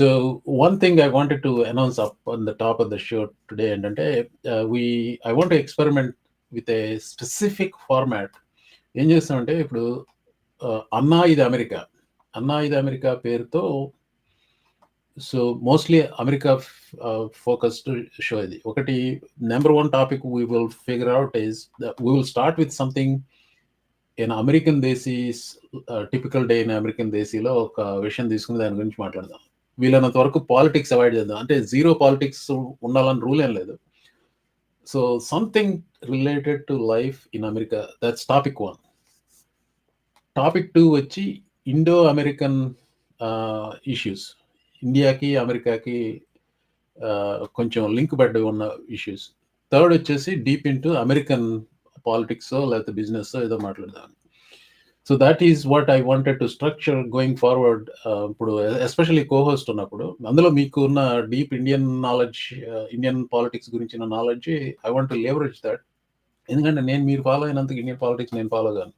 So one thing I wanted to announce up on the top of the show today, and uh, we I want to experiment with a specific format. ఏం చేస్తామంటే ఇప్పుడు uh, అన్నా ఇది America. అన్నా ఇది America పేరుతో so mostly America uh, focused show ఇది. ఒకటి number one topic we will figure out is we will start with something in American desi typical day in American దేశీలో ఒక విషయం తీసుకుని దాని గురించి మాట్లాడదాం. వీలైనంత వరకు పాలిటిక్స్ అవాయిడ్ చేద్దాం. అంటే జీరో పాలిటిక్స్ ఉండాలని రూల్ ఏం లేదు. So something related to life in America that's topic one topic two వచ్చి ఇండో అమెరికన్ ఇష్యూస్ ఇండియాకి అమెరికాకి కొంచెం లింక్ పడ్డ ఉన్న ఇష్యూస్ థర్డ్ వచ్చేసి డీప్ ఇంటూ అమెరికన్ పాలిటిక్స్ లేకపోతే బిజినెస్ ఏదో మాట్లాడదాం so that is what I wanted to structure going forward ఇప్పుడు ఎస్పెషల్లీ కోహోస్ట్ ఉన్నప్పుడు. అందులో మీకు ఉన్న deep Indian knowledge Indian politics గురించిన knowledge I want leverage that ఎందుకంటే నేను మీరు ఫాలో అయినందుకు ఇండియన్ పాలిటిక్స్ నేను ఫాలో కాను.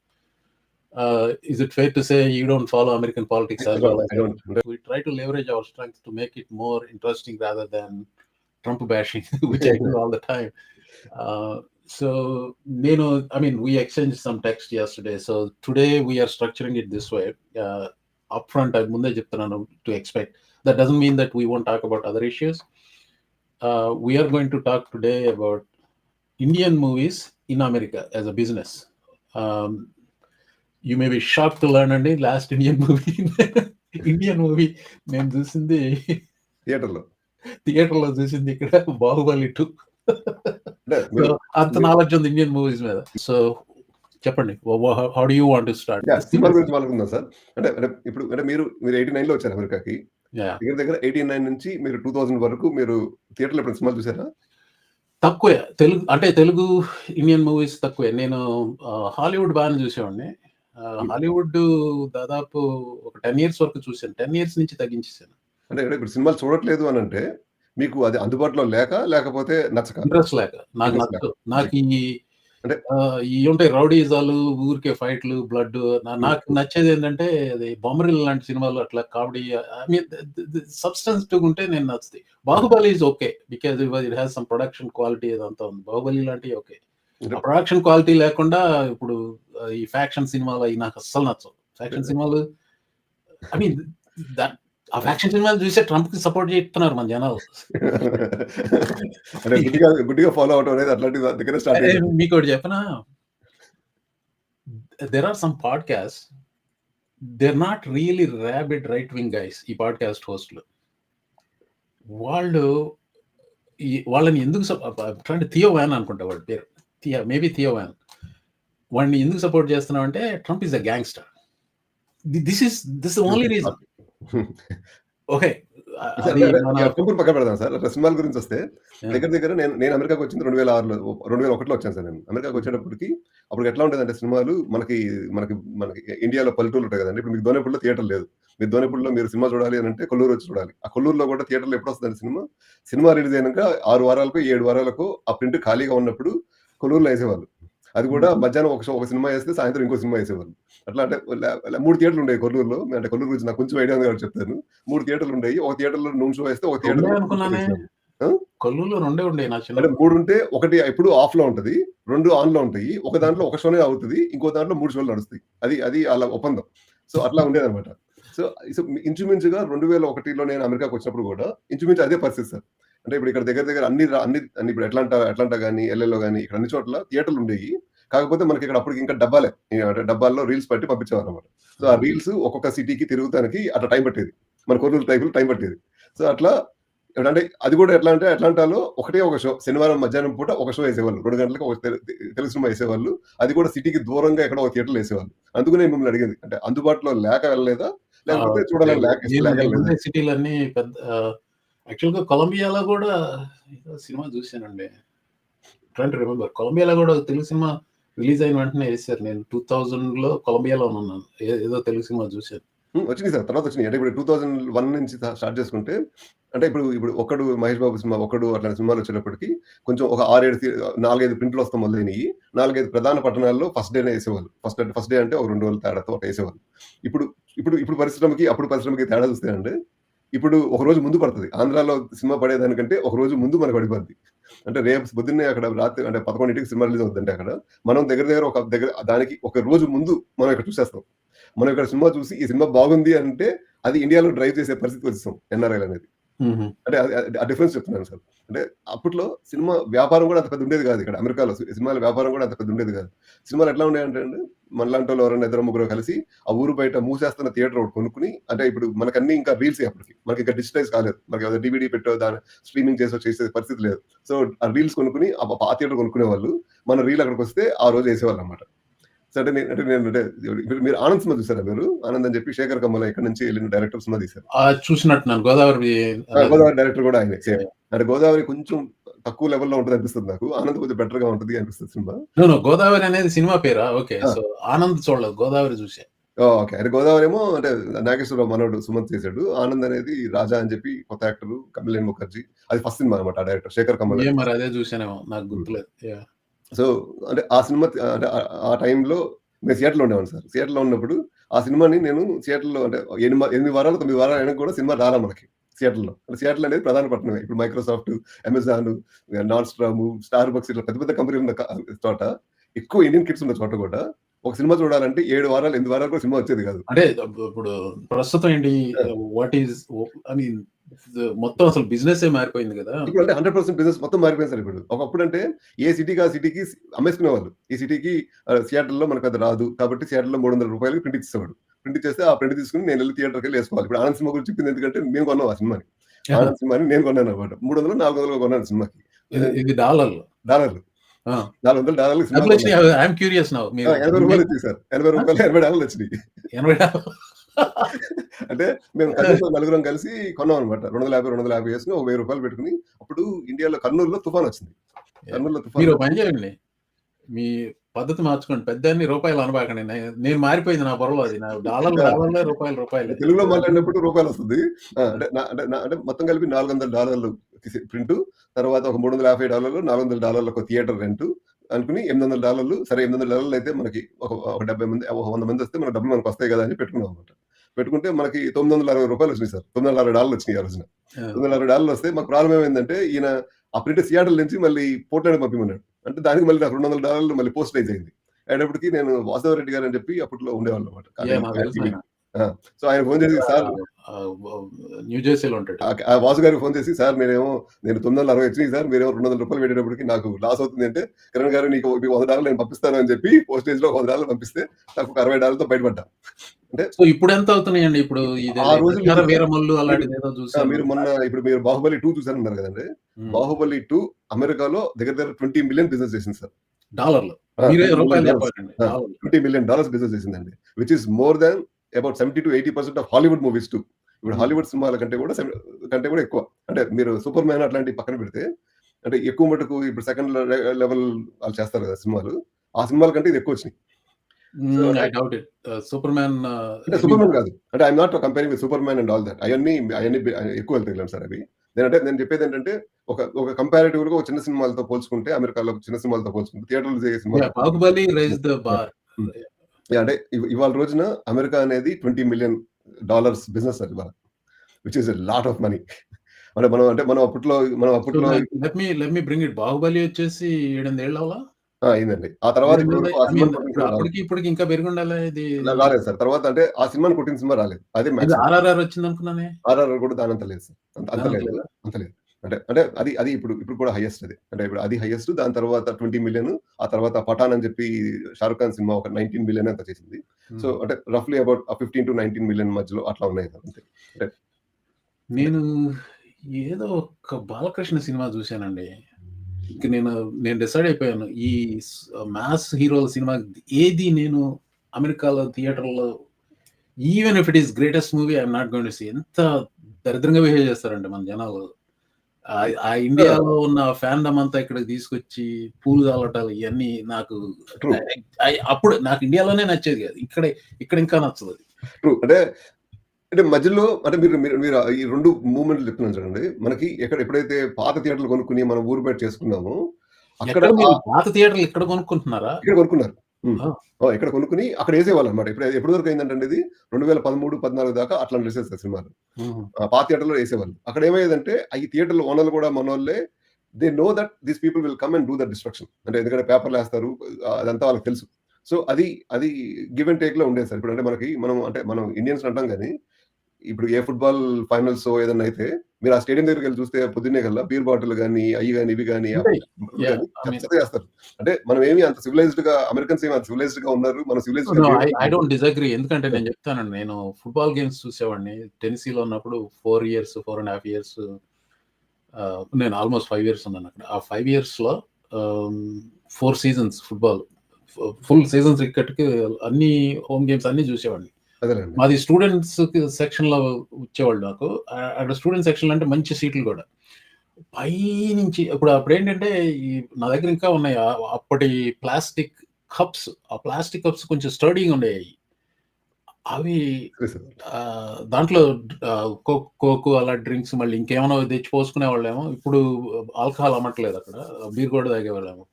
Is it fair to say you don't follow American politics we try to leverage our strength to make it more interesting rather than Trump bashing, which I do all the time. Uh, so, you know, I mean, we exchanged some text yesterday. So today we are structuring it this way. Uh, upfront, I munde చెప్తున్నాను to expect. That doesn't mean that we won't talk about other issues. Uh, we are going to talk today about Indian movies in America as a business. Um, you may be shocked to learn అండి last Indian movie Indian movie నేను చూసింది థియేటర్లో థియేటర్లో చూసింది ఇక్కడ Baahubali two అంత knowledge ఉంది Indian movies మీద. సో చెప్పండి how do you want to start cinema గురించి మాట్లాడుకుందాం సార్? అంటే ఇప్పుడు అంటే మీరు మీరు ఎయిటీ నైన్లో వచ్చారు అమెరికాకి. దగ్గర దగ్గర ఎయిటీ నైన్ నుంచి మీరు టూ థౌసండ్ వరకు మీరు థియేటర్లో ఎప్పుడు సినిమాలు చూసారా? తక్కువే. తెలుగు అంటే తెలుగు ఇండియన్ మూవీస్ తక్కువే. నేను హాలీవుడ్ బాగానే చూసేవాడిని. హాలీవుడ్ దాదాపు ఒక టెన్ ఇయర్స్ వరకు చూసాను టెన్ ఇయర్స్ నుంచి తగ్గించేసాను అంటే ఇప్పుడు సినిమాలు చూడట్లేదు అని అంటే మీకు అది అందుబాటులో లేక లేకపోతే నచ్చక? ఇంట్రెస్ట్ లేక. నాకు నచ్చదు. నాకు ఈ అంటే ఈ ఉంటాయి రౌడీజాలు ఊరికే ఫైట్లు బ్లడ్ నాకు నచ్చేది ఏంటంటే అది బొమ్మరిల్ లాంటి సినిమాలు అట్లా కామెడీ ఐ మీన్ సబ్స్టెన్సిటివ్ ఉంటే నేను నచ్చుతుంది Baahubali is okay because it has some production quality ఏదంతా ఉంది. బాహుబలి లాంటివి ఓకే ప్రొడక్షన్ క్వాలిటీ లేకుండా ఇప్పుడు ఈ ఫ్యాక్షన్ సినిమాలు అవి నాకు అస్సలు నచ్చవు. ఫ్యాక్షన్ సినిమాలు ఐ మీన్ దట్ ఆ ఫ్యాక్షన్ సినిమాలు చూసే ట్రంప్కి సపోర్ట్ చేస్తున్నారు మన జనాలు. అంటే గుడ్డిగా గుడ్డిగా ఫాలో అవడం అనేది అట్లాంటి దగ్గర స్టార్ట్ మీకు ఒకటి చెప్పనా? There are some podcast they're not really rabid right wing guys ఈ పాడ్కాస్ట్ హోస్ట్లు వాళ్ళు వాళ్ళని ఎందుకు థియో వ్యాన్ అనుకుంటా వాడి పేరు. థియా మేబీ థియో వ్యాన్ వాడిని ఎందుకు సపోర్ట్ చేస్తున్నావు అంటే Trump is a gangster this is this only reason okay. పక్కన పెడదాం సార్. సినిమాల గురించి వస్తే దగ్గర దగ్గర నేను నేను అమెరికాకి వచ్చింది రెండు వేల ఆరులో రెండు వేల ఒకటిలో వచ్చాను సార్ నేను. అమెరికాకి వచ్చేటప్పటికి అప్పుడు ఎట్లా ఉండేదంటే సినిమాలు మనకి మనకి మనకి ఇండియాలో పల్లెటూరు ఉంటాయి కదండి. ఇప్పుడు మీకు దోనేపూడిలో థియేటర్ లేదు. మీరు దోనేపూడిలో మీరు సినిమా చూడాలి అని అంటే కొల్లూరు వచ్చి చూడాలి. ఆ కొల్లూరులో కూడా థియేటర్లో ఎప్పుడు వస్తుంది సినిమా? సినిమా రిలీజ్ అయినాక ఆరు వారాలకు ఏడు వారాలకు ఆ ప్రింట్ ఖాళీగా ఉన్నప్పుడు కొల్లూరులో వేసేవాళ్ళు. అది కూడా మధ్యాహ్నం ఒక ఒక సినిమా వేస్తే సాయంత్రం ఇంకో సినిమా వేసేవాళ్ళు అట్లా అంటే మూడు థియేటర్లు ఉండేవి కొల్లూరులో. అంటే కొల్లూరు గురించి నాకు కొంచెం ఐడియా ఉంది కాబట్టి చెప్తాను. మూడు థియేటర్లు ఉండేవి. ఒక థియేటర్లో నూనె షో వేస్తే ఒక థియేటర్ కొల్లూరులో రెండే ఉండే మూడు ఉంటే ఒకటి ఎప్పుడు ఆఫ్లో ఉంటది రెండు ఆన్లో ఉంటాయి. ఒక దాంట్లో ఒక షోనే అవుతుంది ఇంకో దాంట్లో మూడు షోలు నడుస్తాయి. అది అది అలా ఒప్పందం. సో అట్లా ఉండేది అనమాట సో ఇంచుమించుగా రెండు వేల ఒకటిలో నేను అమెరికాకి వచ్చినప్పుడు కూడా ఇంచుమించు అదే పరిస్థితి సార్. అంటే ఇప్పుడు ఇక్కడ దగ్గర దగ్గర అన్ని అన్ని ఇప్పుడు ఎట్లాంటా ఎట్లాంటా కానీ ఎల్ఎల్లో కానీ ఇక్కడ అన్ని చోట్ల థియేటర్లు ఉండేవి కాకపోతే మనకి ఇక్కడ అప్పటికి ఇంకా డబ్బాలే. డబ్బాల్లో రీల్స్ పట్టి పంపించేవారు అనమాట సో ఆ రీల్స్ ఒక్కొక్క సిటీకి తిరుగుతానికి అట్లా టైం పట్టేది. మన కొర్నూలు టైపులు టైం పట్టేది. సో అట్లా అంటే అది కూడా ఎట్లా అంటే అట్లాంటాలో ఒకటే ఒక షో శనివారం మధ్యాహ్నం పూట ఒక షో వేసేవాళ్ళు. రెండు గంటలకు ఒక తెలుగు సినిమా వేసేవాళ్ళు. అది కూడా సిటీకి దూరంగా ఎక్కడ ఒక థియేటర్లు వేసేవాళ్ళు. అందుకనే మిమ్మల్ని అడిగింది. అంటే అందుబాటులో లేక వెళ్ళలేదా? లేకపోతే చూడాలని లేక సిటీలన్నీ పెద్ద యాక్చువల్గా కొలంబియాలో కూడా సినిమా చూశానండి. ట్రైన్ రిమెంబర్ కొలంబియాలో కూడా తెలుగు సినిమా రిలీజ్ అయిన వెంటనే వేసారు నేను టూ థౌజండ్లో కొలంబియాలో ఉన్నాను. ఏదో తెలుగు సినిమా చూశాను. వచ్చినాయి సార్. తర్వాత వచ్చినాయి అంటే ఇప్పుడు టూ థౌసండ్ వన్ నుంచి స్టార్ట్ చేసుకుంటే అంటే ఇప్పుడు ఇప్పుడు ఒకడు మహేష్ బాబు సినిమా ఒకడు అట్లాంటి సినిమాలు వచ్చేటప్పటికి కొంచెం ఒక ఆరేడు నాలుగైదు ప్రింట్లు వస్తాం మొదలైనవి. నాలుగైదు ప్రధాన పట్టణాల్లో ఫస్ట్ డేనే వేసేవాళ్ళు. ఫస్ట్ ఫస్ట్ డే అంటే ఒక రెండు రోజుల తేడాతో ఒక వేసేవాళ్ళు. ఇప్పుడు ఇప్పుడు ఇప్పుడు పరిశ్రమకి అప్పుడు పరిశ్రమకి తేడా చూస్తే అంటే ఇప్పుడు ఒక రోజు ముందు పడుతుంది. ఆంధ్రాలో సినిమా పడేదానికంటే ఒక రోజు ముందు మనకు పడిపోద్ది. అంటే రేపు పొద్దున్నే అక్కడ రాత్రి అంటే పదకొండింటికి సినిమా రిలీజ్ అవుతుందంటే అక్కడ మనం దగ్గర దగ్గర ఒక దగ్గర దానికి ఒక రోజు ముందు మనం ఇక్కడ చూసేస్తాం. మనం ఇక్కడ సినిమా చూసి ఈ సినిమా బాగుంది అంటే అది ఇండియాలో డ్రైవ్ చేసే పరిస్థితి వచ్చేస్తాం ఎన్ఆర్ఐలు అనేది. అంటే ఆ డిఫరెన్స్ చెప్తున్నాను సార్. అంటే అప్పట్లో సినిమా వ్యాపారం కూడా అంత పెద్ద ఉండేది కాదు ఇక్కడ. అమెరికాలో సినిమాల వ్యాపారం కూడా అంత పెద్ద ఉండేది కాదు. సినిమాలు ఎట్లా ఉండేయంటే అండి మనలాంటి వాళ్ళు ఎవరైనా ఇద్దరు ముగ్గురు కలిసి ఆ ఊరు బయట మూసేస్తున్న థియేటర్ ఒకటి కొనుక్కుని అంటే ఇప్పుడు మనకు అన్ని ఇంకా రీల్స్ అప్పటికి. మనకి ఇంకా డిజిటైజ్ కాలేదు. మనకి డివిడి పెట్టో దాని స్ట్రీమింగ్ చేసో చేసే పరిస్థితి లేదు. సో ఆ రీల్స్ కొనుక్కుని ఆ థియేటర్ కొనుక్కునే వాళ్ళు మన రీల్ అక్కడికి వస్తే ఆ రోజు వేసేవాళ్ళు అనమాట సో అంటే నేను అంటే నేను అంటే మీరు- ఆనంద్ సినిమా చూసారా మీరు? ఆనంద్ అని చెప్పి శేఖర్ కమ్మల ఇక్కడ నుంచి వెళ్ళిన డైరెక్టర్ సినిమా తీశారు. ఆ, చూసినట్టున్నాను గోదావరి గోదావరి డైరెక్టర్ కూడా ఆయనే సేమ్. అంటే గోదావరి కొంచెం తక్కువ లెవెల్లో ఉంటుంది అనిపిస్తుంది నాకు. ఆనంద్ కొంచెం బెటర్గా ఉంటుంది అనిపిస్తుంది సినిమా. గోదావరి అనేది సినిమా పేరా? ఓకే. సో ఆనంద్ చూడలేదు గోదావరి చూసా. ఓకే. అంటే గోదావరి ఏమో అంటే నాగేశ్వరరావు మనోడు సుమంత్ చేశాడు. ఆనంద్ అనేది రాజా అని చెప్పి కొత్త యాక్టర్ కమలేన్ ముఖర్జీ. అది ఫస్ట్ సినిమా అనమాట డైరెక్టర్ శేఖర్ కమల్ మరి అదే చూసానేమో నాకు గుర్తులేదు. Yeah. సో అంటే ఆ సినిమా అంటే ఆ- టైంలో నేను సియాట్లో ఉండేవాను సార్. సియాట్లో ఉన్నప్పుడు ఆ సినిమాని నేను సియాట్లో అంటే ఎనిమిది ఎనిమిది వారాలు తొమ్మిది వారాలు అయినా కూడా సినిమా రాలా మనకి. సియాట్లో సియాట్లో అనేది ప్రధాన పట్టణమే. ఇప్పుడు Microsoft Amazon Nordstrom Starbucks ఇట్లా పెద్ద పెద్ద కంపెనీ ఉన్న చోట ఎక్కువ ఇండియన్ కిడ్స్ ఉన్న చోట కూడా ఒక సినిమా చూడాలంటే ఏడు వారాలు ఎనిమిది వారాలు కూడా సినిమా వచ్చేది కాదు. అంటే ఇప్పుడు ప్రస్తుతం ఏంటి వాట్ ఈస్ ఐ మీన్ మొత్తం అసలు బిజినెస్ ఏ మారిపోయింది కదా. ఇప్పుడు అంటే హండ్రెడ్ పర్సెంట్ బిజినెస్ మొత్తం మారిపోయింది సార్ ఇప్పుడు. ఒకప్పుడు అంటే ఏ సిటీకి ఆ సిటీకి అమ్మేసుకునేవాళ్ళు. ఈ సిటీకి సియాటల్లో మనకు అది రాదు. కాబట్టి సియాటల్లో మూడు వందల రూపాయలకి ప్రింట్ ఇచ్చేవాడు. ప్రింట్ చేస్తే ఆ ప్రింట్ తీసుకుని నేను వెళ్ళి థియేటర్కి వెళ్ళి వేసుకోవాలి. ఇప్పుడు ఆనంద్ సినిమా గురించి చెప్పింది ఎందుకంటే మేము కొన్నాం ఆ సినిమాని. ఆనంద్ సినిమాని నేను కొన్నాను అనమాట మూడు వందలు నాలుగు వందలు కొన్నాను సినిమాకి. ఇది- డాలర్లు. డాలర్లు. ఆ. నాలుగు వందలు డాలర్లు సినిమా డబ్బులు వచ్చినాయి. ఐఎమ్ క్యూరియస్ నౌ కొన్నాను. ఆ, ఎనభై రూపాయలు వచ్చింది సార్ ఎనభై రూపాయలు ఎనభై డాలర్లు వచ్చినాయి. ఎనభై డాలర్లు అంటే మేము నలుగురం కలిసి కొన్నాం అనమాట రెండు వందల యాభై రెండు వందల యాభై వేసుకుని ఒక వెయ్యి రూపాయలు పెట్టుకుని అప్పుడు ఇండియాలో కర్నూలులో తుఫాన్ వచ్చింది. కర్నూలులో తుఫాన్ మీరు పని చేయండి. మీ పద్ధతి మార్చుకోండి. పెద్ద అన్ని రూపాయలు అనబాకండి. నేను మారిపోయింది నా బుర్రలో అది. నా డాలర్లు డాలర్లే రూపాయలు రూపాయలు. తెలుగులో మాట్లాడినప్పుడు రూపాయలు వస్తుంది. అంటే అంటే మొత్తం కలిపి నాలుగు వందల డాలర్లు ప్రింట్. తర్వాత ఒక మూడు వందల యాభై డాలర్లు నాలుగు వందల డాలర్లు ఒక థియేటర్ రెంట్ అనుకుని ఎనిమిది వందల డాలర్లు సరే ఎనిమిది వందల డాలర్లు అయితే మనకి ఒక ఒక డెబ్బై మంది ఒక వంద మంది వస్తే మన డబ్బులు మనకు వస్తాయి కదా అని పెట్టుకున్నాం అనమాట పెట్టుకుంటే మనకి తొమ్మిది వందల అరవై రూపాయలు వచ్చినాయి సార్. తొమ్మిది వందల అరవై డాలర్లు వచ్చినాయి ఆ రోజున. తొమ్మిది వందల అరవై డాలర్లు వస్తే మాకు ప్రాబ్లం ఏమైందంటే ఈయన ఆ ప్రింట్ సియాటల్ నుంచి మళ్ళీ పోర్ట్లాండ్ పంపిమన్నాడు. అంటే దానికి మళ్ళీ నాకు రెండు వందల డాలర్లు మళ్ళీ పోస్టేజ్ అయింది. అయినప్పటికీ నేను వాసవరెడ్డి గారు అని చెప్పి అప్పట్లో ఉండేవాళ్ళు అనమాట. సో ఆయన ఫోన్ చేసి సార్ న్యూ జెర్సీలో ఉంటాడు. వాసు గారికి ఫోన్ చేసి సార్ నేనేమో నేను తొమ్మిది వందల అరవై వచ్చినాయి సార్ మీరేమో రెండు వందల రూపాయలు పెట్టేటప్పటికి నాకు లాస్ అవుతుంది అంటే కిరణ్ గారు నీకు వంద డాలర్లు నేను పంపిస్తాను అని చెప్పి పోస్టేజ్లో వంద డాలర్లు పంపిస్తే నాకు ఒక అరవై డాలర్లతో బయటపడ్డా. సో ఇప్పుడు ఎంత అవుతున్నాయండి? ఇప్పుడు ఆ లక్ష్మణ వీరమల్లు అలాంటిది ఏదో మీరు మొన్న ఇప్పుడు మీరు బాహుబలి టూ చూసారన్నారు కదండి. బాహుబలి టూ అమెరికాలో దగ్గర దగ్గర ట్వంటీ మిలియన్ బిజినెస్ చేసింది సార్. డాలర్లు. ట్వంటీ మిలియన్ డాలర్స్ బిజినెస్ చేసిందండి. Which is more than about seventy to eighty percent of Hollywood movies to ఇప్పుడు. హాలీవుడ్ సినిమాల కంటే కూడా కంటే కూడా ఎక్కువ. అంటే మీరు సూపర్ మ్యాన్ అట్లాంటి పక్కన పెడితే అంటే ఎక్కువ మటుకు ఇప్పుడు సెకండ్ లెవెల్ వాళ్ళు చేస్తారు కదా సినిమాలు. ఆ సినిమాల కంటే ఇది ఎక్కువ వచ్చినాయి. I doubt it Superman అంటే సూపర్ మ్యాన్ కాదు. అంటే I'm not comparing with Superman and all that అవన్నీ అవన్నీ ఎక్కువ వెళ్తాయి సార్ అవి. నేనంటే నేను చెప్పేది ఏంటంటే ఒక ఒక కంపారిటివ్గా చిన్న సినిమాలతో పోల్చుకుంటే అమెరికాలో చిన్న సినిమాలతో పోల్చుకుంటే థియేటర్లు చేసే cinema Baahubali raise the bar అంటే ఇవ- ఇవాళ రోజున అమెరికా అనేది ట్వంటీ మిలియన్ డాలర్స్ బిజినెస్ అది ఇవాళ which is lot of money అంటే మనం అంటే మనం అప్పట్లో మనం అప్పట్లో let me let me bring it Baahubali వచ్చేసి ఏడెనిమిది ఏళ్ళ అయిందండి. ఆ తర్వాత అప్పటికి ఇప్పటికి ఇంకా పెరిగి ఉండాలి ఇది? రాలేదు సార్. తర్వాత అంటే ఆ సినిమాని కొట్టిన సినిమా రాలేదు. అదే ఆర్ఆర్ఆర్ వచ్చింది అనుకున్నానే? ఆర్ఆర్ కూడా దాని అంత లేదు సార్. అంత లేదు. అంత లేదా? అంటే అంటే అది అది ఇప్పుడు ఇప్పుడు కూడా హైయెస్ట్ అది. అంటే ఇప్పుడు అది హైయెస్ట్ దాని తర్వాత ట్వంటీ మిలియన్ ఆ తర్వాత పఠాన్ అని చెప్పి షారుఖ్ ఖాన్ సినిమా ఒక నైన్టీన్ మిలియన్ అంత చేసింది. సో అంటే రఫ్లీ about fifteen to nineteen million మధ్యలో అట్లా ఉన్నాయి సార్ అంతే. నేను ఏదో ఒక బాలకృష్ణ సినిమా చూశానండి. ఇంక నేను నేను డిసైడ్ అయిపోయాను. ఈ మ్యాథ్స్ హీరోల సినిమా ఏది నేను అమెరికాలో థియేటర్లో even if it is greatest movie I'm not going to see ఎంత దరిద్రంగా బిహేవ్ చేస్తారండి మన జనాలు. ఆ- ఇండియాలో ఉన్న ఫ్యాన్డమ్ అంతా ఇక్కడికి తీసుకొచ్చి పూలు తాలటాలు ఇవన్నీ నాకు అప్పుడు నాకు ఇండియాలోనే నచ్చేది కాదు. ఇక్కడ ఇక్కడ ఇంకా నచ్చదు ట్రూ అంటే అంటే మధ్యలో అంటే మీరు మీరు మీరు ఈ రెండు మూమెంట్లు చెప్తున్నాను చూడండి మనకి ఎక్కడ ఎప్పుడైతే పాత థియేటర్లు కొనుక్కుని మనం ఊరు బయట చేసుకున్నామో అక్కడ పాత థియేటర్లు ఇక్కడ కొనుక్కుంటున్నారా ఇక్కడ కొనుక్కున్నారు! ఇక్కడ కొనుక్కొని అక్కడ యేసేవాళ్ళనమాట. ఇప్పుడు ఎప్పటి వరకు అయిందంటే ఇది 2013, 14 దాకా అట్లాంటి రిలీజెస్ సినిమాలు. హుహు. ఆ! పాత థియేటర్‌లో యేసేవాళ్ళు. అక్కడ ఏమయ్యేదంటే ఈ థియేటర్‌లో ఓనర్‌లు కూడా మనోళ్ళే. They know that these people will come and do that destruction. అంటే ఎందుకంటే పేపర్‌లేస్తారు. ఆహ్, అదంతా వాళ్ళకి తెలుసు. సో, అది అది గివ్ అండ్ టేక్‌లో ఉండేది సార్. ఇప్పుడంటే మనకి మనం అంటే మనం ఇండియన్స్ అంటాం గానీ, ఇప్పుడు ఏ ఫుట్‌బాల్ ఫైనల్సో ఏదన్నా అయితే మీరు ఆ స్టేడియం దగ్గరికెళ్ళి చూస్తే పొద్దున్నే కల్లా బీర్ బాటిల్ గాని, అయి గాని, ఇవి చెత్తగా ఏస్తారు. అంటే మనం ఏమి అంత సివిలైజ్డ్‌గా అమెరికన్స్ ఏమి అంత సివిలైజ్డ్‌గా ఉన్నారు. మనం సివిలైజ్డ్‌గా నో. I don't disagree. ఎందుకంటే! నేను చెప్తానండి. నేను ఫుట్‌బాల్ గేమ్స్ చూసేవాడిని. టెన్నెసీలో ఉన్నప్పుడు 4 ఇయర్స్, 4 ½ ఇయర్స్ ఆహ్, నేను ఆల్‌మోస్ట్ 5 ఇయర్స్ ఉన్నానక్కడ. ఆ 5 ఇయర్స్‌లో ఆహ్, 4 సీజన్స్ ఫుట్‌బాల్. ఫుల్ సీజన్ క్రికెట్‌కి అన్ని హోమ్ గేమ్స్ అన్నీ చూసేవాడిని. మాది స్టూడెంట్స్‌కి సెక్షన్‌లో వచ్చేవాళ్ళు నాకు. అక్కడ స్టూడెంట్ సెక్షన్‌లో అంటే మంచి సీట్లు కూడా. పైనుంచి ఇప్పుడు అప్పుడేంటంటే ఈ నా దగ్గర ఇంకా ఉన్నాయి. అప్పటి ప్లాస్టిక్ కప్స్. ఆ ప్లాస్టిక్ కప్స్ కొంచెం స్టర్డీగా ఉండేయి. అవి దాంట్లో కోక్ కోక్ అలా డ్రింక్స్ మళ్ళీ ఇంకేమైనా తెచ్చి పోసుకునేవాళ్ళేమో. ఇప్పుడు ఆల్కహాల్ అమ్మట్లేదు అక్కడ. బీర్ కూడా తాగేవాళ్ళేమో.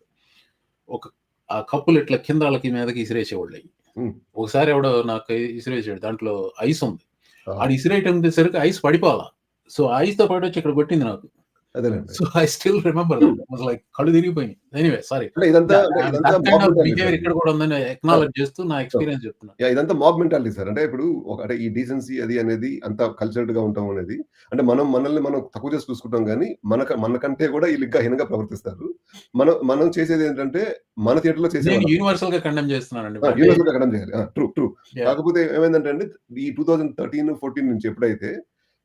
ఒక ఆ కప్పులు ఇట్లా కింద ఆళ్ళకి మీదకి ఇసిరేసేవాళ్ళయి. హ్మ్. ఒకసారి ఎవడో నాకు ఇసిరేసాడు. దాంట్లో ఐస్ ఉంది. ఆ! ఆడు ఇసిరేయటం సరికి ఐస్ పడిపోలా. సో, ఐస్‌తో పాటు వచ్చి ఇక్కడ కొట్టింది నాకు. So, I still remember like కళ్ళు తిరిగిపోయినాయి. Anyway sorry. బిహేవియర్. ఇక్కడ కూడా ఉందని ఆ! అక్నాలెడ్జ్ చేస్తూ నా! ఎక్స్‌పీరియన్స్ చెప్తున్నా. ఇదంతా మాబ్ మెంటాలిటీ సార్. అంటే ఇప్పుడు ఒక అంటే ఈ డీసెన్సీ అది అనేది అంత కల్చర్డ్‌గా ఉండటం అనేది అంటే మనం మనల్ని మనం తక్కువ చేసి చూసుకుంటాం గానీ, మనక మనకంటే కూడా ఈళ్ళు ఇంకా హీనంగా ప్రవర్తిస్తారు. మనం మనం చేసేదేంటంటే మన థియేటర్‌లో నేను చేసేవాళ్ళం. యూనివర్సల్‌గా కండెమ్ చేస్తున్నానండి. ఆ! అంటే యూనివర్సల్‌గా కండెమ్ చేయాలి. ట్రూ. ట్రూ. కాకపోతే ఏమైందంటే ఈ 2013, 14 నుంచి ఎప్పుడైతే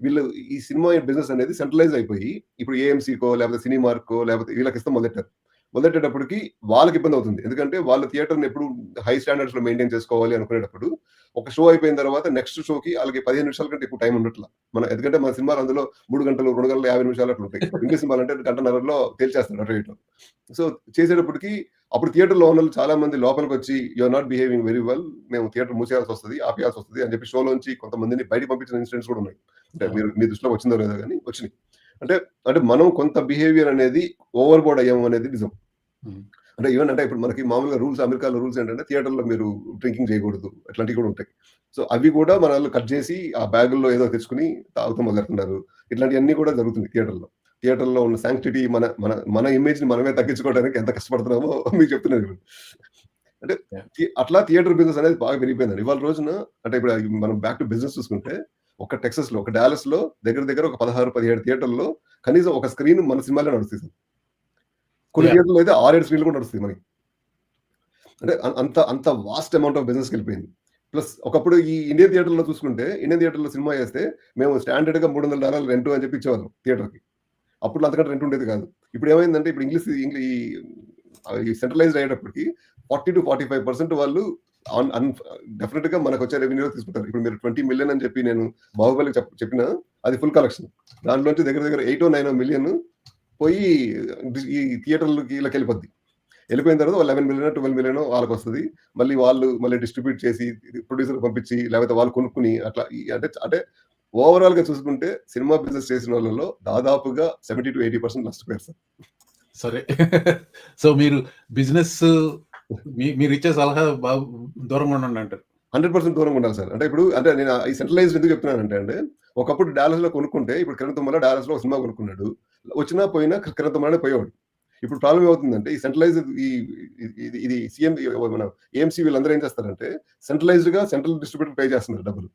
వీళ్ళు ఈ సినిమా బిజినెస్ అనేది సెంట్రలైజ్ అయిపోయి ఇప్పుడు ఏఎంసీకో లేకపోతే సినిమార్కో లేకపోతే వీళ్ళకి ఇస్తాం మొదలెట్టారు. మొదలెట్టేటప్పటికి వాళ్ళకి ఇబ్బంది అవుతుంది ఎందుకంటే వాళ్ళ థియేటర్‌ని ఎప్పుడు హై స్టాండర్డ్స్‌లో మెయింటైన్ చేసుకోవాలి అనుకునేటప్పుడు ఒక షో అయిపోయిన తర్వాత నెక్స్ట్ షోకి అలాగే పదిహేను నిమిషాల కంటే ఎక్కువ టైం ఉండట్లా మన ఎందుకంటే మన సినిమాలు అందులో మూడు గంటలు, రెండు గంటల 50 నిమిషాలు అట్లా ఉంటాయి. ఇంగ్లీష్ సినిమాలంటే గంటన్నరలో తేల్చేస్తాడు అటు ఇటు. సో, చేసేటప్పటికి అప్పుడు థియేటర్‌లో ఉన్న చాలా మంది లోపలికి వచ్చి are not behaving very well. మేము థియేటర్ మూసేయాల్సొస్తది, ఆపేయాల్సొస్తది అని చెప్పి షోలోంచి కొంతమందిని బయట పంపించిన ఇన్సిడెంట్స్ కూడా ఉన్నాయి. అంటే మీరు మీ దృష్టిలో వచ్చిందో లేదో కానీ వచ్చినాయి అంటే అంటే మనం కొంత బిహేవియర్ అనేది ఓవర్ బోర్డ్ అయ్యాము అనేది నిజం. అంటే ఈవెన్ అంటే ఇప్పుడు మనకి మామూలుగా రూల్స్ అమెరికాలో రూల్స్ ఏంటంటే థియేటర్‌లో మీరు డ్రింకింగ్ చేయకూడదు. అట్లాంటివి కూడా ఉంటాయి. సో, అవి కూడా మనోళ్ళు కట్ చేసి ఆ బ్యాగుల్లో ఏదో తెచ్చుకొని తాగుతూ మొదలెడుతున్నారు. ఇట్లాంటియన్నీ కూడా జరుగుతున్నాయి థియేటర్‌లో. థియేటర్‌లో ఉన్న సాంక్టిటీ మన మన మన ఇమేజ్‌ని మనమే తగ్గించుకోవడానికి ఎంత కష్టపడుతున్నామో మీకు చెప్తున్నాను ఇప్పుడు. అంటే అట్లా థియేటర్ బిజినెస్ అనేది బాగా పెరిగిపోయిందండి. ఇవాళ రోజున అంటే ఇప్పుడు మనం బ్యాక్ టు బిజినెస్ చూసుకుంటే ఒక టెక్సాస్‌లో, ఒక డాలస్‌లో దగ్గర దగ్గర ఒక 16, 17 థియేటర్‌లో కనీసం ఒక స్క్రీన్ మన సినిమాలే నడుస్తాయి సార్. కొన్ని! థియేటర్‌లో అయితే 6, 7 స్క్రీన్‌లు కూడా నడుస్తాయి మనకి. అంటే అంత అంత వాస్ట్ అమౌంట్ ఆఫ్ బిజినెస్‌కెళ్ళిపోయింది. ప్లస్ ఒకప్పుడు ఈ ఇండియన్ థియేటర్‌లో చూసుకుంటే ఇండియన్ థియేటర్‌లో సినిమా ఏస్తే మేము స్టాండర్డ్‌గా $300 రెంటు అని చెప్పి ఇచ్చేవాళ్ళం థియేటర్‌కి. అప్పట్లో అంతకంటే రెంట్ ఉండేది కాదు. ఇప్పుడు ఏమైందంటే ఇప్పుడు ఇంగ్లీష్ ఇంగ్లీ సెంట్రలైజ్డ్ అయ్యేటప్పటికి 40-45% వాళ్ళు ఆన్ అన్ డెఫినిట్‌గా మనకొచ్చే రెవెన్యూలో తీసుకుంటారు. ఇప్పుడు మీరు 20,000,000 అని చెప్పి నేను 'బాహుబలికి' చెప్ చెప్పినా అది ఫుల్ కలెక్షన్. దాంట్లోంచి దగ్గర దగ్గర 8 నైనో మిలియన్ పోయి ఈ థియేటర్‌లకి ఇలాకెళ్ళిపోద్ది వెళ్ళిపోయిన తర్వాత లెవెన్ మిలియన్ ట్వెల్వ్ మిలియన్ వాళ్ళకి వస్తుంది మళ్ళీ వాళ్ళు మళ్ళీ డిస్ట్రిబ్యూట్ చేసి ప్రొడ్యూసర్ పంపించి లేకపోతే వాళ్ళు కొనుక్కుని అట్లా అంటే అంటే ఓవరాల్‌గా చూసుకుంటే సినిమా బిజినెస్ చేసిన వాళ్ళలో దాదాపుగా 70-80% నష్టపోయారు సార్. సరే. సో, మీరు బిజినెస్ మీ ఇచ్చే సలహా బాగా దూరంగా ఉండండి అంటారు. 100% దూరంగా ఉండాలి సార్. అంటే ఇప్పుడు అంటే నేను ఈ సెంట్రలైజ్డ్ ఎందుకు చెప్తున్నానంటే అంటే ఒకప్పుడు డాలస్‌లో కొనుక్కుంటే ఇప్పుడు కిరణ్ తుమ్మల డాలస్‌లో ఒక సినిమా కొనుక్కున్నాడు. వచ్చినా పోయినా కిరణ్ తుమ్మలనే పోయేవాడు. ఇప్పుడు ప్రాబ్లమ్ ఏమవుతుందంటే ఈ సెంట్రలైజ్ ఈ ఇది ఇది సీఎం మన ఏఎంసీ వీళ్ళందరూ ఏం చేస్తారంటే సెంట్రలైజ్డ్‌గా సెంట్రల్ డిస్ట్రిబ్యూటర్ పే చేస్తున్నారు డబ్బులు.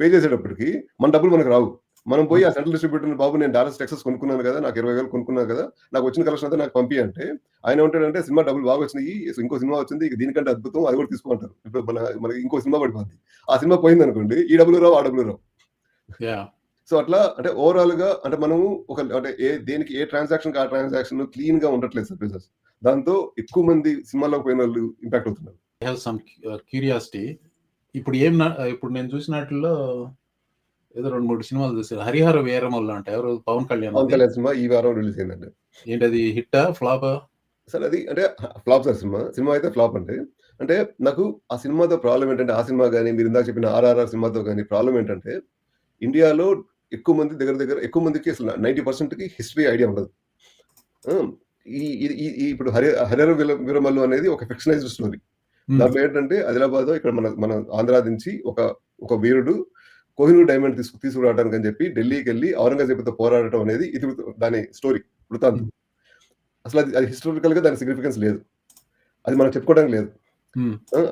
పే చేసేటప్పటికి మన డబ్బులు మనకు రావు. మనం పోయి ఆ సెంట్రల్ డిస్ట్రిబ్యూటర్‌ని బాబు నేను డాలస్ టెక్సాస్ కొనుక్కున్నాను కదా! నాకు 20,000 కొనుక్కున్నాను కదా! నాకు వచ్చిన కలెక్షన్ అంతా నాకు పంపియి అంటే ఆయన ఏమంటాడంటే సినిమా డబ్బులు బాగా వచ్చినాయి. ఇంకో సినిమా వచ్చింది. ఇక దీనికంటే అద్భుతం అది కూడా తీసుకో అంటారు. ఇప్పుడు మన మనకి ఇంకో సినిమా పడిపోద్ది. ఆ సినిమా పోయిందనుకోండి ఈ డబ్బులు రావు, ఆ డబ్బులు రావు. సో, అట్లా అంటే ఓవరాల్‌గా అంటే మనము ఒక అంటే ఏ దేనికి ఏ ట్రాన్సాక్షన్‌కి ఆ ట్రాన్సాక్షన్ క్లీన్‌గా ఉండట్లేదు సార్ బిజినెస్. దాంతో ఎక్కువ మంది సినిమాల్లోకి పోయినోళ్ళు ఇంపాక్ట్ అవుతున్నారు. Some curiosity. ఇప్పుడు ఏం ఇప్పుడు నేను చూసినాటిల్లో ఏదో 2, 3 సినిమాలు చూసాను. 'హరిహర వీరమల్లు' అంట. ఎవరు 'పవన్ కళ్యాణ్' పవన్ అది. కళ్యాణ్ సినిమా ఈ వారం రిలీజ్ అయిందండి. ఏంటది హిట్టా? ఫ్లాపా? సార్ అది అంటే ఫ్లాప్ సార్ సినిమా. సినిమా అయితే ఫ్లాప్ అండి. అంటే నాకు ఆ సినిమాతో ప్రాబ్లమ్ ఏంటంటే ఆ సినిమా గాని మీరు ఇందాక చెప్పిన 'ఆర్ఆర్ఆర్' సినిమాతో గాని ప్రాబ్లమ్ ఏంటంటే ఇండియాలో ఎక్కువ మంది దగ్గర దగ్గర ఎక్కువ మందికి అసలు 90%కి హిస్టరీ ఐడియా ఉండదు. ఈ ఇప్పుడు హరి 'హరిహర వీర వీరమల్లు' అనేది ఒక ఫిక్షనైజ్డ్ స్టోరీ. దాంట్లో ఏంటంటే ఆదిలాబాద్‌లో ఇక్కడ మన మన ఆంధ్ర నుంచి ఒక ఒక వీరుడు కోహినూర్ డైమండ్ తీసుకు తీసుకురావడానికి అని చెప్పి ఢిల్లీకెళ్ళి ఔరంగజేబుతో పోరాడటం అనేది ఇది దాని స్టోరీ వృత్తాంతం. అసలు అది అది హిస్టారికల్‌గా దాని సిగ్నిఫికెన్స్ లేదు. అది మనం చెప్పుకోవడానికి లేదు.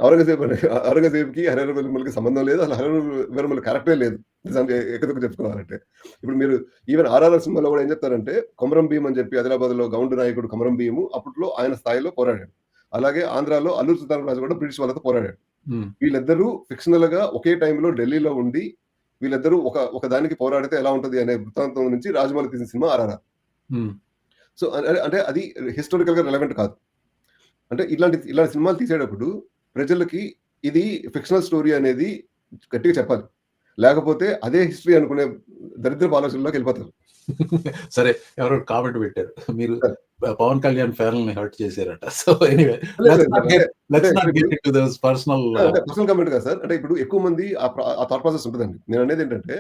ఔరంగజేబు అనే ఔరంగజేబుకి హరిహరవిర్మలకి సంబంధం లేదు. అసలు హరిహరవిర్మల క్యారెక్టరే లేదు. నిజానికి ఎక్కదిక్కు చెప్పుకోవాలంటే. ఇప్పుడు మీరు ఈవెన్ 'ఆర్ఆర్ఆర్' సినిమాలో కూడా ఏం చెప్తారంటే కొమరం భీమ్ అని చెప్పి ఆదిలాబాద్‌లో గౌండు నాయకుడు కొమరం భీము అప్పట్లో ఆయన స్థాయిలో పోరాడాడు. అలాగే ఆంధ్రాలో అల్లూరి సీతారామరాజు కూడా బ్రిటిష్ వాళ్ళతో పోరాడాడు. వీళ్ళిద్దరూ ఫిక్షనల్‌గా ఒకే టైంలో ఢిల్లీలో ఉండి వీళ్ళిద్దరూ ఒక ఒక దానికి పోరాడితే ఎలా ఉంటది అనే వృత్తాంతం నుంచి రాజమౌళి తీసిన సినిమా 'ఆర్ఆర్ఆర్'. సో, అంటే అది హిస్టారికల్‌గా రిలవెంట్ కాదు. అంటే ఇలాంటి ఇలాంటి సినిమాలు తీసేటప్పుడు ప్రజలకి ఇది ఫిక్షనల్ స్టోరీ అనేది గట్టిగా చెప్పాలి. లేకపోతే అదే హిస్టరీ అనుకునే దరిద్రపు ఆలోచనలోకి వెళ్ళిపోతారు. సరే ఎవరో కామెంట్ పెట్టారు. మీరు. పవన్ కళ్యాణ్ ఫ్యాన్‌లని హర్ట్ చేశారట. So anyway personal personal comment కాదు సార్. అంటే ఇప్పుడు ఎక్కువ మంది ఆ థాట్ ప్రాసెస్ ఉంటదండి. నేననేది ఏంటంటే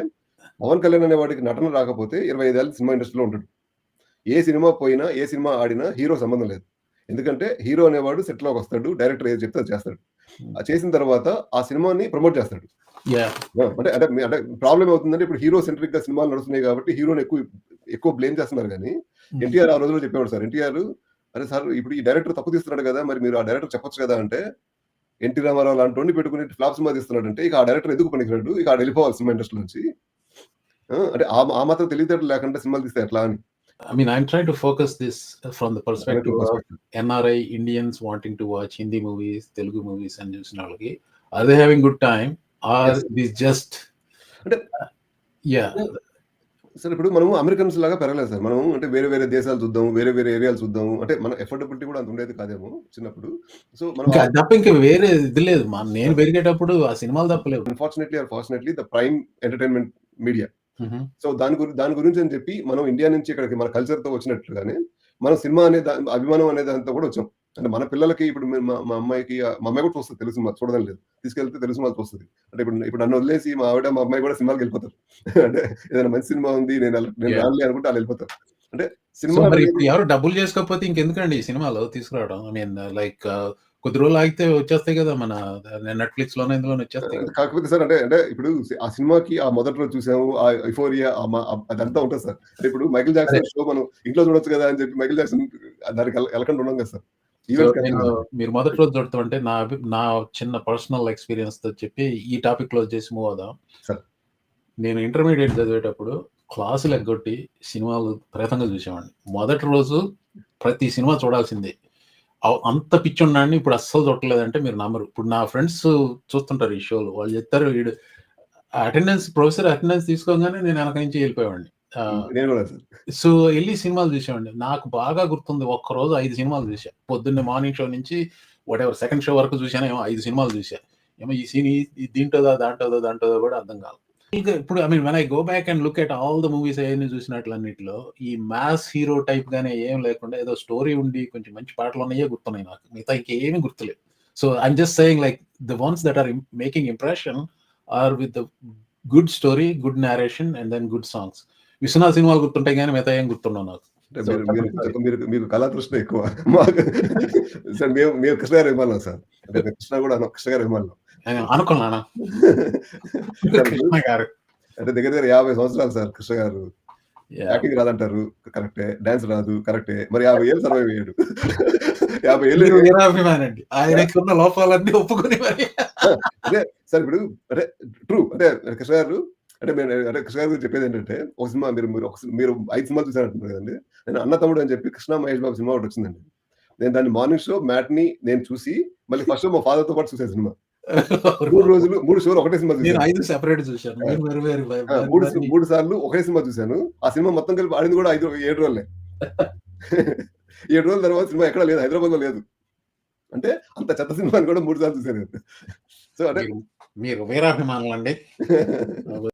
పవన్ కళ్యాణ్ అనే వాడికి నటన రాకపోతే 25 ఏళ్ళ సినిమా ఇండస్ట్రీలో ఉండడు. ఏ సినిమా పోయినా, ఏ సినిమా ఆడినా హీరో సంబంధం లేదు. ఎందుకంటే హీరో అనేవాడు సెట్‌లోకొస్తాడు. డైరెక్టర్ ఏది చెప్తే అది చేస్తాడు. అది చేసిన తర్వాత ఆ సినిమాని ప్రమోట్ చేస్తాడు. ఆ! అంటే అంటే అంటే ప్రాబ్లమ్ ఏమవుతుందంటే ఇప్పుడు హీరో సెంట్రిక్‌గా సినిమాలు నడుస్తున్నాయి కాబట్టి హీరోని ఎక్కువ ఎక్కువ బ్లేమ్ చేస్తున్నారు హ్మ్. ఎన్టీఆర్ ఆ రోజుల్లో చెప్పేవాడు సార్. ఎన్టీఆర్ "అరే సార్ ఇప్పుడు ఈ డైరెక్టర్ తప్పు తీస్తున్నాడు కదా! మరి మీరు ఆ డైరెక్టర్ చెప్పొచ్చు కదా!" అంటే ఎన్టీ రామారావు లాంటోడిని పెట్టుకొని ఫ్లాప్ సినిమా తీస్తున్నాడంటే ఇక ఆ డైరెక్టర్ ఎందుకు పనికిరాడు? ఇక ఆడెళ్ళిపోవాలి సినిమా ఇండస్ట్రీ నుంచి. ఆ! అంటే ఆ ఆ మాత్రం తెలివితేటలు లేకుండా సినిమాలు తీస్తే ఎట్లా అని. I mean, I'm trying to focus this from the perspective of. NRI Indians wanting to watch Hindi movies, Telugu movies చూసిన వాళ్ళకి are they having good time or. This just అంటే యాహ్! సార్ ఇప్పుడు మనము అమెరికన్స్ లాగా పెరగలేదు sir. మనం అంటే వేరే వేరే దేశాలు చూద్దాం. వేరే వేరే ఏరియాలు చూద్దాం. అంటే మన ఎఫర్డబిలిటీ కూడా అంత ఉండేది కాదేమో చిన్నప్పుడు. సో మనం తప్ప ఇంక వేరే ఇది లేదు. నేను పెరిగేటప్పుడు ఆ సినిమాలు తప్ప లేవు. Unfortunately or fortunately the prime entertainment media. So దాని గురి దాని గురించి అని చెప్పి మనం ఇండియా నుంచి ఇక్కడికి మన కల్చర్‌తో వచ్చినట్లుగానే మనం సినిమా అనే అభిమానం అనే దాంతో కూడా వచ్చాం. అంటే మన పిల్లలకి ఇప్పుడు మే అమ్మాయికి మా అమ్మాయి కూడా చూస్తది తెలుగు సినిమా చూడదని లేదు. తీసుకెళ్తే తెలుగు సినిమాలు చూస్తది. అంటే ఇప్పుడు ఇప్పుడు నన్ను వదిలేసి మా ఆవిడ, మా అమ్మాయి కూడా సినిమాలకెళ్ళిపోతారు. అంటే ఏదైనా మంచి సినిమా ఉంది నేను నేను! రానులే అనుకుంటే ఆళ్ళెళ్ళిపోతారు. అంటే సో సినిమా ఎవరు డబ్బులు చేసుకోకపోతే ఇంకెందుకండి ఈ సినిమాలు తీసుకురావడం? ఐ మీన్ లైక్ కొద్ది రోజులు ఆగితే వచ్చేస్తాయి కదా! మన నెట్‌ఫ్లిక్స్‌లోనో ఇందులోనో వచ్చేస్తాయి కదా! కాకపోతే సార్ అంటే అంటే ఇప్పుడు ఆ సినిమాకి ఆ మొదటి రోజు చూసాము. ఆ మ అదంతా ఉంటది సార్. అంటే ఇప్పుడు మైకేల్. జాక్సన్ షో మనం ఇంట్లో చూడొచ్చు కదా! అని చెప్పి మైకేల్ జాక్సన్ దానికి ఎళ్ళ ఎళ్ళకుండా ఉండం కదా సార్. మీరు మొదటి రోజు చూడటం అంటే నా నా చిన్న పర్సనల్ ఎక్స్‌పీరియన్స్‌తో చెప్పి ఈ టాపిక్ క్లోజ్ చేసి మూవ్ అవుదాం. నేను ఇంటర్మీడియేట్ చదివేటప్పుడు క్లాసులు ఎగ్గొట్టి సినిమాలు విపరీతంగా చూసేవాడిని. మొదటి రోజు ప్రతి సినిమా చూడాల్సిందే. అంత పిచ్చోడినాడిని ఇప్పుడు అస్సలు చూడట్లేదంటే మీరు నమ్మరు. ఇప్పుడు నా ఫ్రెండ్స్ చూస్తుంటారు ఈ షోలు. వాళ్ళు చెప్తారు ఈడు అటెండెన్స్ ప్రొఫెసర్ అటెండెన్స్ తీసుకోగానే నేను వెనక నుంచి వెళ్ళిపోయేవాడిని. నేను కూడా. సో ఎళ్ళి సినిమాలు చూసేవాడిని. నాకు బాగా గుర్తుంది ఒక్కరోజు 5 సినిమాలు చూసా. పొద్దున్నే మార్నింగ్ షో నుంచి వాటెవర్ సెకండ్ షో వరకు చూసానేమో 5 సినిమాలు చూసా. ఏమో ఈ సీన్ ఈ దీంట్లోదా, దాంట్లోదా, దాంట్లోదా కూడా అర్థం కాదు. ఇంకా ఇప్పుడు I mean when I go back and look at all the movies అయన్నీ చూసినట్లన్నిటిలో ఈ మాస్ హీరో టైప్ గానే ఏం లేకుండా ఏదో స్టోరీ ఉండి కొంచెం మంచి పాటలున్నాయే గుర్తున్నాయి నాకు. మిగతా ఇంకేమీ గుర్తులేవు. So I'm just saying like the ones that are making impression are with the good story, good narration and then good songs. Viswanath సినిమాలు గుర్తుంటాయి గానీ మిగతా ఏం గుర్తుండవు నాకు. మీరు మీరు మీకు కళాతృష్ణ ఎక్కువ. మాకు సార్ మేము మేము కృష్ణ గారి అభిమానులం సార్. కృష్ణ కూడా కృష్ణ గారి అభిమానులం. నేను అనుకున్నానా? కృష్ణ గారు. అంటే దగ్గర దగ్గర 50 సంవత్సరాలు సార్ కృష్ణ గారు. యాక్టింగ్ రాదంటారు. కరెక్టే. డాన్స్ రాదు. కరెక్టే. మరి 50 ఏళ్ళు సర్వైవ్ అయ్యాడు. 50 ఏళ్ళు మీరు వీరాభిమానండి. ఆయనకున్న లోపాలన్నీ ఒప్పుకొని మరి! అదే సార్ ఇప్పుడు అంటే ట్రూ. అంటే కృష్ణ గారు అంటే మేము అంటే కృష్ణ గారి గురించి చెప్పేదేంటంటే ఒక సినిమా మీరు మీరు ఒక మీరు 5 సినిమాలు చూసారంటున్నారు కదండీ. నేను అన్న తమ్ముడు అని చెప్పి కృష్ణ మహేష్ బాబు సినిమా ఒకటొచ్చిందండి. నేను దాన్ని మార్నింగ్ షో, మ్యాట్‌ని నేను చూసి మళ్ళీ ఫస్ట్ మా ఫాదర్‌తో పాటు చూసా సినిమా. 3 రోజులు 3 షోలు ఒకటే సినిమా నేను చూసాను. 5 సెపరేట్ చూసాను. ఆ! మీరు వేరు వేరు వే ఆ! వేరు 3 వేరు సి 3 సార్లు ఒకే సినిమా చూసాను. ఆ సినిమా మొత్తం కలిపి ఆడింది కూడా 5 7 రోజులే. 7 రోజుల తర్వాత సినిమా ఎక్కడ లేదు. హైదరాబాద్‌లో లేదు. అంటే అంత చెత్త సినిమాని కూడా 3 సార్లు చూసాను నేను. సో అంటే మీరు మీరు వీరాభిమానులండి.